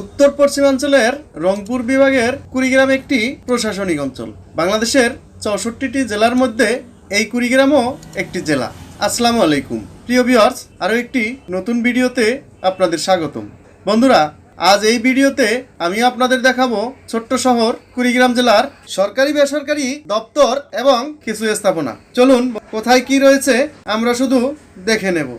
উত্তর পশ্চিমাঞ্চলের রংপুর বিভাগের কুড়িগ্রাম একটি প্রশাসনিক অঞ্চল। বাংলাদেশের চৌষট্টিটি জেলার মধ্যে এই কুড়িগ্রামও একটি জেলা। আসসালামু আলাইকুম। প্রিয় ভিওর্স আরও একটি নতুন ভিডিওতে আপনাদের স্বাগতম। বন্ধুরা, আজ এই ভিডিওতে আমি আপনাদের দেখাবো ছোট্ট শহর কুড়িগ্রাম জেলার সরকারি বেসরকারি দপ্তর এবং কিছু স্থাপনা। চলুন, কোথায় কি রয়েছে, আমরা শুধু দেখে নেব।